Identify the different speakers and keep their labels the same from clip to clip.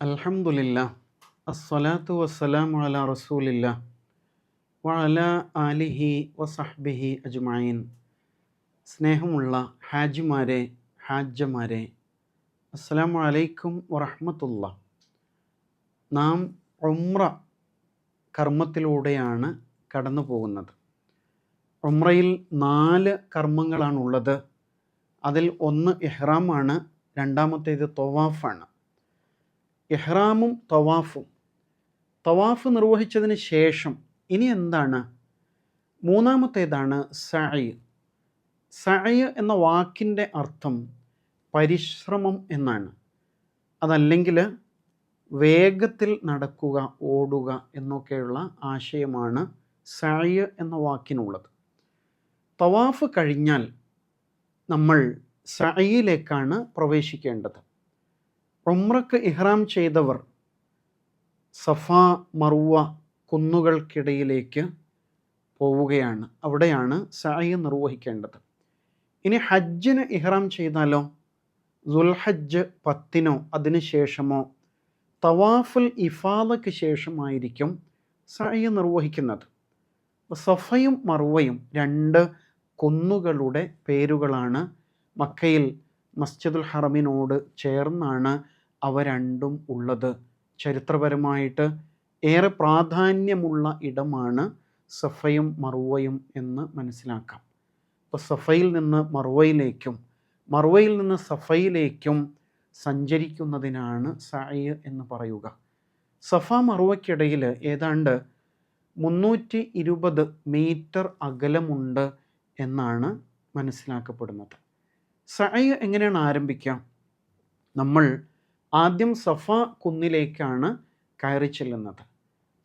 Speaker 1: അൽഹംദുലില്ലാ അസ്സലാത്തു വസ്സലാമു അലാ റസൂലില്ലാ വഅല ആലിഹി വസഹ്ബിഹി അജ്മഈൻ. സ്നേഹമുള്ള ഹാജിമാരെ ഹാജമാരെ അസ്സലാമു അലൈക്കും വറഹമത്തുള്ള. നാം ഉംറ കർമ്മത്തിലൂടെയാണ് കടന്നു പോകുന്നത്. ഉംറയിൽ നാല് കർമ്മങ്ങളാണുള്ളത്. അതിൽ ഒന്ന് ഇഹ്റാമാണ് രണ്ടാമത്തേത് തൊവാഫാണ്. ഇഹ്റാമും തവാഫും. തവാഫ് നിർവഹിച്ചതിന് ശേഷം ഇനി എന്താണ്? മൂന്നാമത്തേതാണ് സഅയ് സഅയ് എന്ന വാക്കിന്റെ അർത്ഥം പരിശ്രമം എന്നാണ്. അതല്ലെങ്കിൽ വേഗത്തിൽ നടക്കുക ഓടുക എന്നൊക്കെയുള്ള ആശയമാണ് സഅയ് എന്ന വാക്കിനുള്ളത്. തവാഫ് കഴിഞ്ഞാൽ നമ്മൾ സഅയിലേക്കാണ് പ്രവേശിക്കേണ്ടത്. ഉംറക്ക് ഇഹ്റാം ചെയ്തവർ സഫ മറുവ കുന്നുകൾക്കിടയിലേക്ക് പോവുകയാണ്. അവിടെയാണ് സഅയ് നിർവഹിക്കേണ്ടത്. ഇനി ഹജ്ജിന് ഇഹ്റാം ചെയ്താലോ? ദുൽഹജ്ജ് പത്തിനോ അതിന് ശേഷമോ? തവാഫുൽ ഇഫാദയ്ക്ക് ശേഷമായിരിക്കും സഅയ് നിർവഹിക്കുന്നത്. സഫയും മറുവയും രണ്ട് കുന്നുകളുടെ പേരുകളാണ് മക്കയിൽ മസ്ജിദുൽ ഹറമിനോട് ചേർന്നാണ് അവ രണ്ടും ഉള്ളത്. ചരിത്രപരമായിട്ട് ഏറെ പ്രാധാന്യമുള്ള ഇടമാണ് സഫയും മറുവയും എന്ന് മനസ്സിലാക്കാം. അപ്പോൾ സഫയിൽ നിന്ന് മറുവയിലേക്കും മറുവയിൽ നിന്ന് സഫയിലേക്കും സഞ്ചരിക്കുന്നതിനാണ് സായ് എന്ന് പറയുക. സഫ മറുവയ്ക്കിടയിൽ ഏതാണ്ട് മുന്നൂറ്റി ഇരുപത് മീറ്റർ അകലമുണ്ട് എന്നാണ് മനസ്സിലാക്കപ്പെടുന്നത്. സഅയ് എങ്ങനെയാണ് ആരംഭിക്കുക? നമ്മൾ ആദ്യം സഫ കുന്നിലേക്കാണ് കയറി ചെല്ലുന്നത്.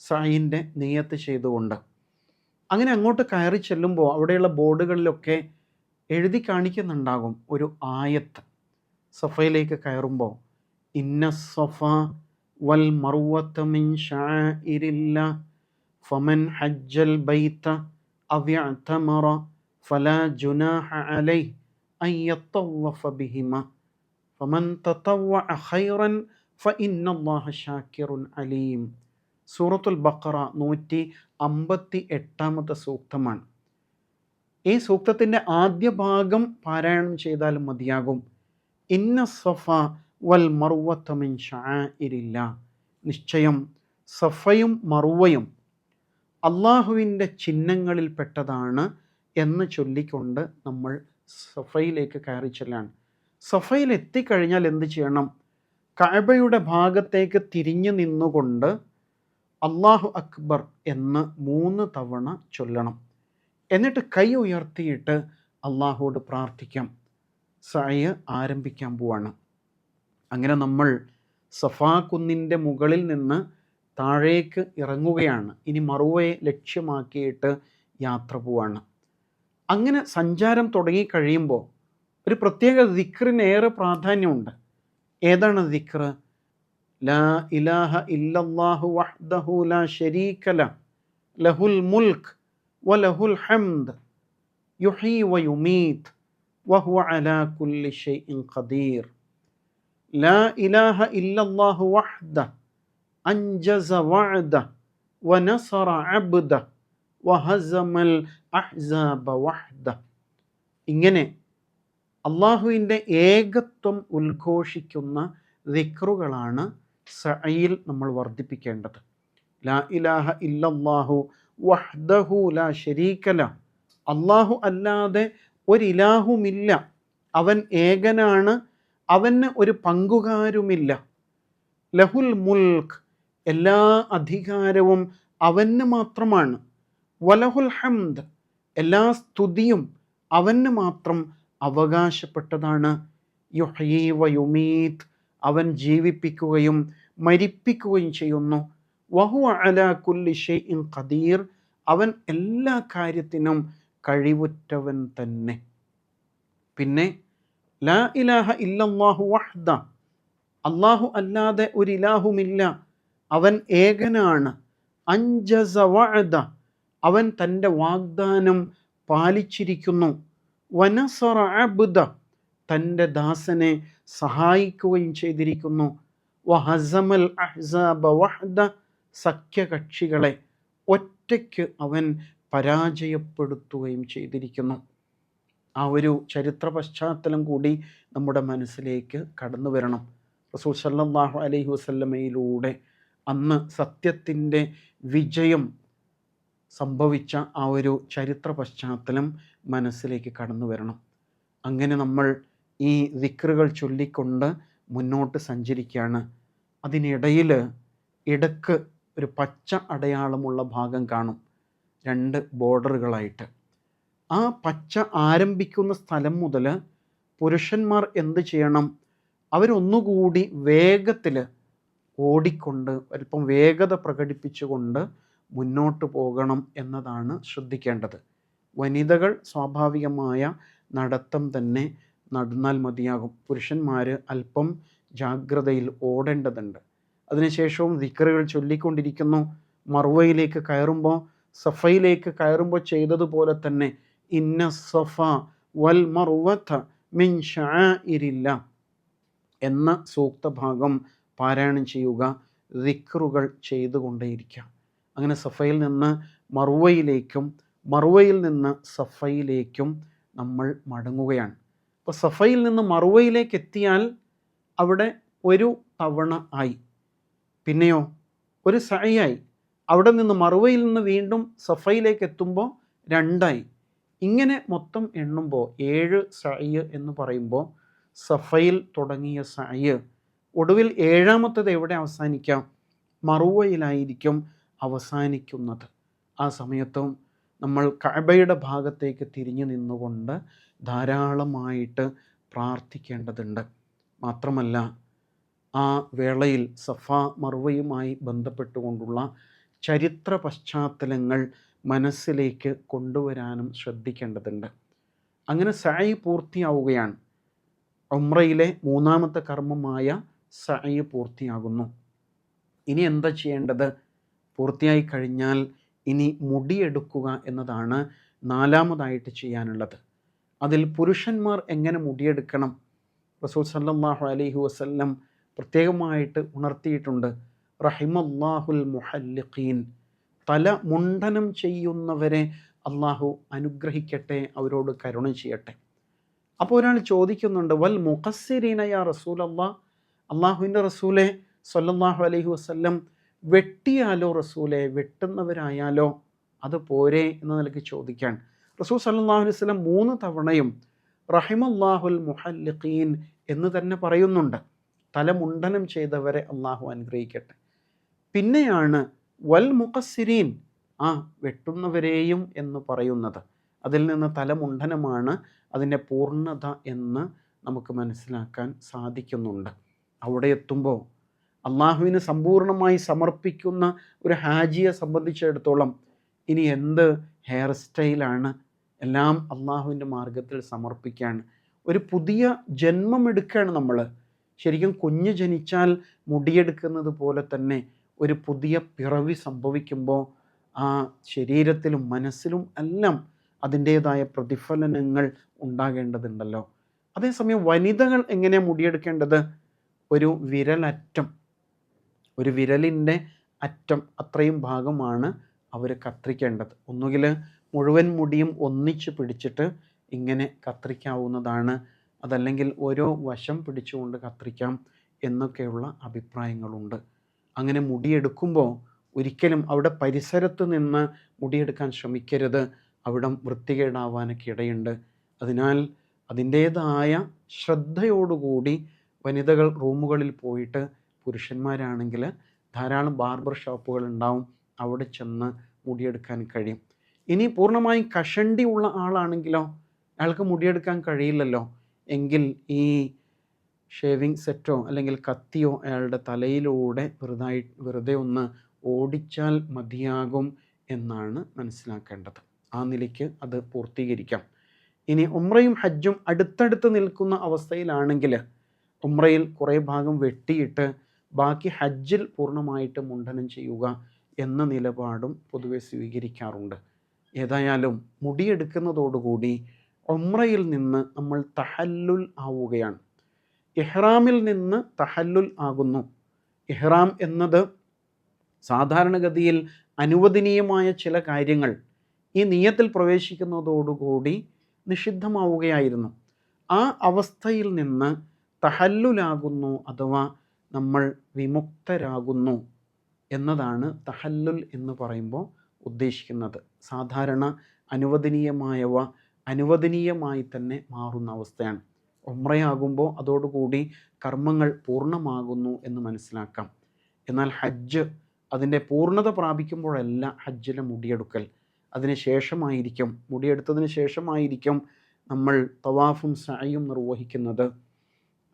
Speaker 1: സായിന്റെ നെയ്യത്ത് ചെയ്തുകൊണ്ട്. അങ്ങനെ അങ്ങോട്ട് കയറി ചെല്ലുമ്പോൾ അവിടെയുള്ള ബോർഡുകളിലൊക്കെ എഴുതി കാണിക്കുന്നുണ്ടാകും ഒരു ആയത്ത്. സഫയിലേക്ക് കയറുമ്പോൾ ഇന്ന സഫ വൽ മറുവത്തമിൻ ഷാഇരില്ല ഫമൻ ഹജ്ജൽ ബൈത്ത അവ്യഅ്തമറ ഫല ജുനാഹ അലൈ അയ്യത്തവഫ ബിഹിമ. അലീം സൂറത്തുൽ ബക്കറ നൂറ്റി അമ്പത്തി എട്ടാമത്തെ സൂക്തമാണ്. ഈ സൂക്തത്തിന്റെ ആദ്യ ഭാഗം പാരായണം ചെയ്താൽ മതിയാകും. ഇന്ന സഫ വൽ മറുവത്തമിൻ ഷാഇരില്ല. നിശ്ചയം സഫയും മറുവയും അള്ളാഹുവിന്റെ ചിഹ്നങ്ങളിൽപ്പെട്ടതാണ് എന്ന് ചൊല്ലിക്കൊണ്ട് നമ്മൾ സഫയിലേക്ക് കയറി ചെല്ലാണ്. സഫയിൽ എത്തിക്കഴിഞ്ഞാൽ എന്ത് ചെയ്യണം? കഅബയുടെ ഭാഗത്തേക്ക് തിരിഞ്ഞു നിന്നുകൊണ്ട് അള്ളാഹു അക്ബർ എന്ന് മൂന്ന് തവണ ചൊല്ലണം. എന്നിട്ട് കൈ ഉയർത്തിയിട്ട് അള്ളാഹുവോട് പ്രാർത്ഥിക്കാം. സഅയ് ആരംഭിക്കാൻ പോവാണ്. അങ്ങനെ നമ്മൾ സഫാ കുന്നിന്റെ മുകളിൽ നിന്ന് താഴേക്ക് ഇറങ്ങുകയാണ്. ഇനി മറുവയെ ലക്ഷ്യമാക്കിയിട്ട് യാത്ര പോവാണ്. അങ്ങനെ സഞ്ചാരം തുടങ്ങിക്കഴിയുമ്പോൾ ഒരു പ്രത്യേക ദിക്റിന് ഏറെ പ്രാധാന്യമുണ്ട്. ഏതാണ് ദിക്ർ ലാ ഇലാഹ ഇല്ലല്ലാഹു വഹ്ദഹു ലാ ശരീക ലഹുൽ മുൽക്ക് വലഹുൽ ഹംദ് യുഹീ വയുമീത് വഹുവ അലാ കുല്ലി ഷൈഇൻ ഖദീർ. ലാ ഇലാഹ ഇല്ലല്ലാഹു വഹ്ദ അൻജസ വഅദ വനസറ അബ്ദ വഹസമൽ അഹ്സാബ വഹ്ദ. ഇങ്ങനെ അള്ളാഹുവിന്റെ ഏകത്വം ഉദ്ഘോഷിക്കുന്ന ദിക്റുകളാണ് സയിൽ നമ്മൾ വർദ്ധിപ്പിക്കേണ്ടത്. ലാ ഇലാഹ ഇല്ലല്ലാഹു വഹ്ദഹു ലാ ഷരീക്കല അള്ളാഹു അല്ലാതെ ഒരിലാഹുമില്ല. അവൻ ഏകനാണ്. അവന് ഒരു പങ്കുകാരുമില്ല. ലഹുൽ മുൽഖ് എല്ലാ അധികാരവും അവന് മാത്രമാണ്. വലഹുൽ ഹംദ് എല്ലാ സ്തുതിയും അവന് മാത്രം അവകാശപ്പെട്ടതാണ്. യുഹീ യുമീത്. അവൻ ജീവിപ്പിക്കുകയും മരിപ്പിക്കുകയും ചെയ്യുന്നു. വഹു അല കുല്ലി ഷെയ്ഇൻ ഖദീർ. അവൻ എല്ലാ കാര്യത്തിനും കഴിവുറ്റവൻ തന്നെ. പിന്നെ ലാ ഇലാഹ ഇല്ലാഹു വഹ്ദ. അള്ളാഹു അല്ലാതെ ഒരു ഇലാഹുമില്ല. അവൻ ഏകനാണ്. അഞ്ചസ വഅദ. അവൻ തന്റെ വാഗ്ദാനം പാലിച്ചിരിക്കുന്നു. വനസറ അബുദ തന്റെ ദാസനെ സഹായിക്കുകയും ചെയ്തിരിക്കുന്നു. വഹസമൽ അഹ്സാബ വഹദ സഖ്യകക്ഷികളെ ഒറ്റയ്ക്ക് അവൻ പരാജയപ്പെടുത്തുകയും ചെയ്തിരിക്കുന്നു. ആ ഒരു ചരിത്ര പശ്ചാത്തലം കൂടി നമ്മുടെ മനസ്സിലേക്ക് കടന്നു വരണം. റസൂൽ സല്ലല്ലാഹു അലൈഹി വസല്ലമയിലൂടെ അന്ന് സത്യത്തിന്റെ വിജയം സംഭവിച്ച ആ ഒരു ചരിത്ര പശ്ചാത്തലം മനസ്സിലേക്ക് കടന്നു വരണം. അങ്ങനെ നമ്മൾ ഈ ദിക്റുകൾ ചൊല്ലിക്കൊണ്ട് മുന്നോട്ട് സഞ്ചരിക്കുകയാണ്. അതിനിടയിൽ ഇടയ്ക്ക് ഒരു പച്ച അടയാളമുള്ള ഭാഗം കാണും. രണ്ട് ബോർഡറുകളായിട്ട്. ആ പച്ച ആരംഭിക്കുന്ന സ്ഥലം മുതൽ പുരുഷന്മാർ എന്ത് ചെയ്യണം? അവരൊന്നുകൂടി വേഗത്തിൽ ഓടിക്കൊണ്ട് അല്പം വേഗത പ്രകടിപ്പിച്ചുകൊണ്ട് മുന്നോട്ട് പോകണം എന്നതാണ് ശ്രദ്ധിക്കേണ്ടത്. വനിതകൾ സ്വാഭാവികമായ നടത്തം തന്നെ നടന്നാൽ മതിയാകും. പുരുഷന്മാർ അല്പം ജാഗ്രതയിൽ ഓടേണ്ടതുണ്ട്. അതിനുശേഷവും ദിക്കറുകൾ ചൊല്ലിക്കൊണ്ടിരിക്കുന്നു. മറുവയിലേക്ക് കയറുമ്പോൾ സഫയിലേക്ക് കയറുമ്പോൾ ചെയ്തതുപോലെ തന്നെ ഇന്ന സഫ വൽ മറുവത്ത മിൻ ഷാഇരില്ല എന്ന സൂക്തഭാഗം പാരായണം ചെയ്യുക ദിക്കറുകൾ ചെയ്തുകൊണ്ടേയിരിക്കുക. അങ്ങനെ സഫയിൽ നിന്ന് മറുവയിലേക്കും മറുവയിൽ നിന്ന് സഫയിലേക്കും നമ്മൾ മടങ്ങുകയാണ്. അപ്പോൾ സഫയിൽ നിന്ന് മറുവയിലേക്ക് എത്തിയാൽ അവിടെ ഒരു തവണ ആയി. പിന്നെയോ ഒരു സഴയായി അവിടെ നിന്ന് മറുവയിൽ നിന്ന് വീണ്ടും സഫയിലേക്ക് എത്തുമ്പോൾ രണ്ടായി. ഇങ്ങനെ മൊത്തം എണ്ണുമ്പോൾ ഏഴ് സയ്യ് എന്ന് പറയുമ്പോൾ സഫയിൽ തുടങ്ങിയ സയ്യ് ഒടുവിൽ ഏഴാമത്തത് എവിടെ അവസാനിക്കാം? മറുവയിലായിരിക്കും അവസാനിക്കുന്നത്. ആ സമയത്തും നമ്മൾ കഅബയുടെ ഭാഗത്തേക്ക് തിരിഞ്ഞു നിന്നുകൊണ്ട് ധാരാളമായിട്ട് പ്രാർത്ഥിക്കേണ്ടതുണ്ട്. മാത്രമല്ല ആ വേളയിൽ സഫ മറുവയുമായി ബന്ധപ്പെട്ടുകൊണ്ടുള്ള ചരിത്ര പശ്ചാത്തലങ്ങൾ മനസ്സിലേക്ക് കൊണ്ടുവരാനും ശ്രദ്ധിക്കേണ്ടതുണ്ട്. അങ്ങനെ സായി പൂർത്തിയാവുകയാണ്. ഉമ്രയിലെ മൂന്നാമത്തെ കർമ്മമായ സായി പൂർത്തിയാകുന്നു. ഇനി എന്താ ചെയ്യേണ്ടത്? പൂർത്തിയായി കഴിഞ്ഞാൽ ഇനി മുടിയെടുക്കുക എന്നതാണ് നാലാമതായിട്ട് ചെയ്യാനുള്ളത്. അതിൽ പുരുഷന്മാർ എങ്ങനെ മുടിയെടുക്കണം? റസൂൽ സല്ലാഹു അലൈഹി വസ്ല്ലം പ്രത്യേകമായിട്ട് ഉണർത്തിയിട്ടുണ്ട്. റഹിമല്ലാഹുൽ മുഹല്ലിഖീൻ. തല മുണ്ടനം ചെയ്യുന്നവരെ അള്ളാഹു അനുഗ്രഹിക്കട്ടെ അവരോട് കരുണ ചെയ്യട്ടെ. അപ്പോൾ ഒരാൾ ചോദിക്കുന്നുണ്ട് വൽ മുഖസ്സിരീനയാ റസൂൽ അള്ളാഹ് അള്ളാഹുവിന്റെ റസൂലെ സല്ലാഹു അലൈഹി വസല്ലം വെട്ടിയാലോ റസൂലെ? വെട്ടുന്നവരായാലോ? അത് പോരെ എന്ന നിലയ്ക്ക് ചോദിക്കാൻ. റസൂൽ സല്ലാഹു വസല്ലം മൂന്ന് തവണയും റഹിമല്ലാഹുൽ മുഹല്ലഖീൻ എന്ന് തന്നെ പറയുന്നുണ്ട്. തലമുണ്ടനം ചെയ്തവരെ അള്ളാഹു അനുഗ്രഹിക്കട്ടെ. പിന്നെയാണ് വൽ മുഖസ്സിരീൻ ആ വെട്ടുന്നവരെയും എന്ന് പറയുന്നത്. അതിൽ നിന്ന് തലമുണ്ടനമാണ് അതിന്റെ പൂർണത എന്ന് നമുക്ക് മനസ്സിലാക്കാൻ സാധിക്കുന്നുണ്ട്. അവിടെ എത്തുമ്പോൾ അള്ളാഹുവിന് സമ്പൂർണമായി സമർപ്പിക്കുന്ന ഒരു ഹാജിയെ സംബന്ധിച്ചിടത്തോളം ഇനി എന്ത് ഹെയർ സ്റ്റൈലാണ് എല്ലാം അള്ളാഹുവിന്റെ മാർഗത്തിൽ സമർപ്പിക്കുകയാണ് ഒരു പുതിയ ജന്മമെടുക്കുകയാണ് നമ്മൾ. ശരിക്കും കുഞ്ഞ് ജനിച്ചാൽ മുടിയെടുക്കുന്നത് പോലെ തന്നെ ഒരു പുതിയ പിറവി സംഭവിക്കുമ്പോൾ ആ ശരീരത്തിലും മനസ്സിലും എല്ലാം അതിന്റേതായ പ്രതിഫലനങ്ങൾ ഉണ്ടാകേണ്ടതുണ്ടല്ലോ. അതേസമയം വനിതകൾ എങ്ങനെയാണ് മുടിയെടുക്കേണ്ടത്? ഒരു വിരലറ്റം. ഒരു വിരലിന്റെ അറ്റം അത്രയും ഭാഗമാണ് അവർ കത്രിക്കേണ്ടത് ഒന്നുകിൽ മുഴുവൻ മുടിയും ഒന്നിച്ച് പിടിച്ചിട്ട് ഇങ്ങനെ കത്രിക്കാവുന്നതാണ് അതല്ലെങ്കിൽ ഓരോ വശം പിടിച്ചുകൊണ്ട് കത്രിക്കാം എന്നൊക്കെയുള്ള അഭിപ്രായങ്ങളുണ്ട്. അങ്ങനെ മുടിയെടുക്കുമ്പോൾ ഒരിക്കലും അവിടെ പരിസരത്ത് നിന്ന് മുടിയെടുക്കാൻ ശ്രമിക്കരുത്. അവിടെ വൃത്തികേടാവാനൊക്കെ ഇടയുണ്ട്. അതിനാൽ അതിന്റേതായ ശ്രദ്ധയോടുകൂടി വനിതകൾ റൂമുകളിൽ പോയിട്ട് പുരുഷന്മാരാണെങ്കിൽ ധാരാളം ബാർബർ ഷോപ്പുകൾ ഉണ്ടാവും അവിടെ ചെന്ന് മുടിയെടുക്കാൻ കഴിയും. ഇനി പൂർണമായും കഷണ്ടി ഉള്ള ആളാണെങ്കിലോ അയാൾക്ക് മുടിയെടുക്കാൻ കഴിയില്ലല്ലോ. എങ്കിൽ ഈ ഷേവിങ് സെറ്റോ അല്ലെങ്കിൽ കത്തിയോ അയാളുടെ തലയിലൂടെ വെറുതായി വെറുതെ ഒന്ന് ഓടിച്ചാൽ മതിയാകും എന്നാണ് മനസ്സിലാക്കേണ്ടത്. ആ നിലയ്ക്ക് അത് പൂർത്തീകരിക്കാം. ഇനി ഉമ്രയും ഹജ്ജും അടുത്തടുത്ത് നിൽക്കുന്ന അവസ്ഥയിലാണെങ്കിൽ ഉമ്രയിൽ കുറേ ഭാഗം വെട്ടിയിട്ട് ബാക്കി ഹജ്ജിൽ പൂർണമായിട്ട് മുണ്ഡനം ചെയ്യുക എന്ന നിലപാടും പൊതുവെ സ്വീകരിക്കാറുണ്ട്. ഏതായാലും മുടിയെടുക്കുന്നതോടുകൂടി ഒമ്രയിൽ നിന്ന് നമ്മൾ തഹല്ലുൽ ആവുകയാണ്. ഇഹ്റാമിൽ നിന്ന് തഹല്ലുൽ ആകുന്നു. ഇഹ്റാം എന്നത് സാധാരണഗതിയിൽ അനുവദനീയമായ ചില കാര്യങ്ങൾ ഈ നീയത്തിൽ പ്രവേശിക്കുന്നതോടുകൂടി നിഷിദ്ധമാവുകയായിരുന്നു. ആ അവസ്ഥയിൽ നിന്ന് തഹല്ലുലാകുന്നു അഥവാ നമ്മൾ വിമുക്തരാകുന്നു എന്നതാണ് തഹല്ലുൽ എന്ന് പറയുമ്പോൾ ഉദ്ദേശിക്കുന്നത്. സാധാരണ അനുവദനീയമായവ അനുവദനീയമായി തന്നെ മാറുന്ന അവസ്ഥയാണ്. ഒമ്രയാകുമ്പോൾ അതോടുകൂടി കർമ്മങ്ങൾ പൂർണമാകുന്നു എന്ന് മനസ്സിലാക്കാം. എന്നാൽ ഹജ്ജ് അതിന്റെ പൂർണത പ്രാപിക്കുമ്പോഴല്ല ഹജ്ജിലെ മുടിയെടുക്കൽ. അതിന് ശേഷമായിരിക്കും മുടിയെടുത്തതിന് ശേഷമായിരിക്കും നമ്മൾ തവാഫും സായും നിർവഹിക്കുന്നത്.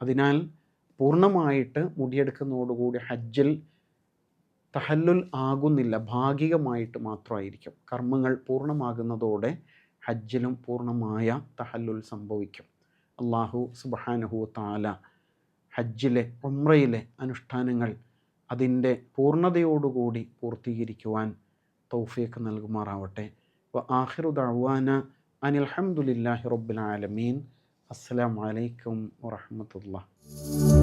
Speaker 1: അതിനാൽ പൂർണമായിട്ട് മുടിയെടുക്കുന്നതോടുകൂടി ഹജ്ജിൽ തഹല്ലുൽ ആകുന്നില്ല ഭാഗികമായിട്ട് മാത്രമായിരിക്കും. കർമ്മങ്ങൾ പൂർണമാകുന്നതോടെ ഹജ്ജിലും പൂർണമായ തഹല്ലുൽ സംഭവിക്കും. അള്ളാഹു സുബഹാനഹു താല ഹജ്ജിലെ ഉമ്രയിലെ അനുഷ്ഠാനങ്ങൾ അതിന്റെ പൂർണതയോടുകൂടി പൂർത്തീകരിക്കുവാൻ തൗഫീഖ് നൽകുമാറാവട്ടെ. വ ആഹിറു ദഅവാന അനിൽഹമുല്ലാഹി റബ്ബിൽ ആലമീൻ. അസ്സലാമു അലൈക്കും വറഹ്മത്തുള്ളാഹി.